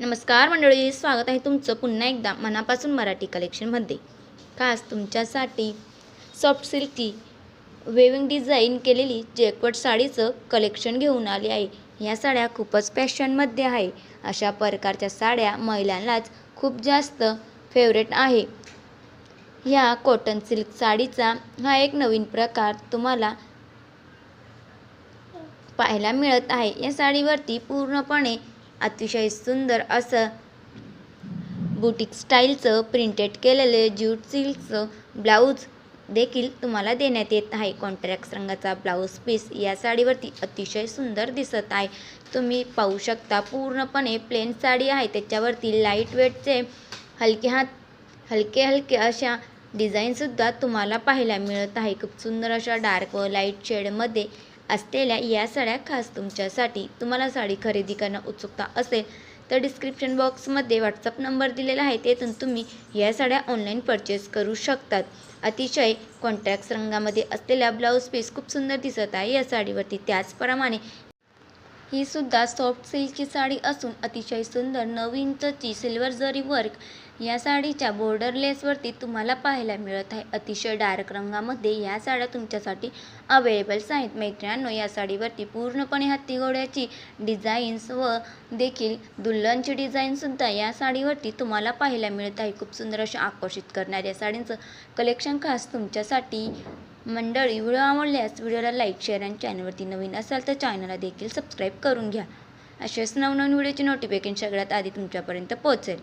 नमस्कार मंडळी स्वागत आहे तुमचं पुन्हा एकदा मनापासून मराठी कलेक्शनमध्ये खास तुमच्यासाठी सॉफ्ट सिल्की वेविंग डिझाईन केलेली जेकवट साडीचं कलेक्शन घेऊन आले आहे. ह्या साड्या खूपच फॅशनमध्ये आहे. अशा प्रकारच्या साड्या महिलांनाच खूप जास्त फेवरेट आहे. ह्या कॉटन सिल्क साडीचा हा एक नवीन प्रकार तुम्हाला पाहायला मिळत आहे. या साडीवरती पूर्णपणे अतिशय सुंदर असं बुटीक स्टाईलचं प्रिंटेड केलेले ज्यूट सिल्कचं ब्लाऊज देखील तुम्हाला देण्यात येत आहे. कॉन्ट्रॅक्ट रंगाचा ब्लाऊज पीस या साडीवरती अतिशय सुंदर दिसत आहे. तुम्ही पाहू शकता पूर्णपणे प्लेन साडी आहे. त्याच्यावरती लाइट वेटचे हलके हात हलके हलके अशा डिझाईनसुद्धा तुम्हाला पाहायला मिळत आहे. खूप सुंदर अशा डार्क व लाइट शेडमध्ये असलेल्या या साड्या खास तुमच्यासाठी. तुम्हाला साडी खरेदी करणं उत्सुकता असेल तर डिस्क्रिप्शन बॉक्समध्ये व्हॉट्सअप नंबर दिलेला आहे तेथून तुम्ही या साड्या ऑनलाईन परचेस करू शकतात. अतिशय कॉन्ट्रॅक्ट रंगामध्ये असलेल्या ब्लाऊज पीस खूप सुंदर दिसत आहे. या साडीवरती त्याचप्रमाणे ही सुद्धा सॉफ्ट सिल्कची साडी असून अतिशय सुंदर नवीनची सिल्वर जरी वर्क या साडीच्या बॉर्डरलेसवरती तुम्हाला पाहायला मिळत आहे. अतिशय डार्क रंगामध्ये या साड्या तुमच्यासाठी अवेलेबल्स आहेत. मैत्रिणांनो या साडीवरती पूर्णपणे हत्ती घोड्याची डिझाईन्स व देखील दुल्हनची डिझाईनसुद्धा या साडीवरती तुम्हाला पाहायला मिळत आहे. खूप सुंदर अशा आकर्षित करणाऱ्या साडींचं कलेक्शन खास तुमच्यासाठी मंडळी व्हिडिओ आवडल्यास व्हिडिओला लाईक शेअर आणि चॅनलवरती नवीन असाल तर चॅनलला देखील सबस्क्राईब करून घ्या. असेच नवनवीन व्हिडिओची नोटिफिकेशन सगळ्यात आधी तुमच्यापर्यंत पोहोचेल.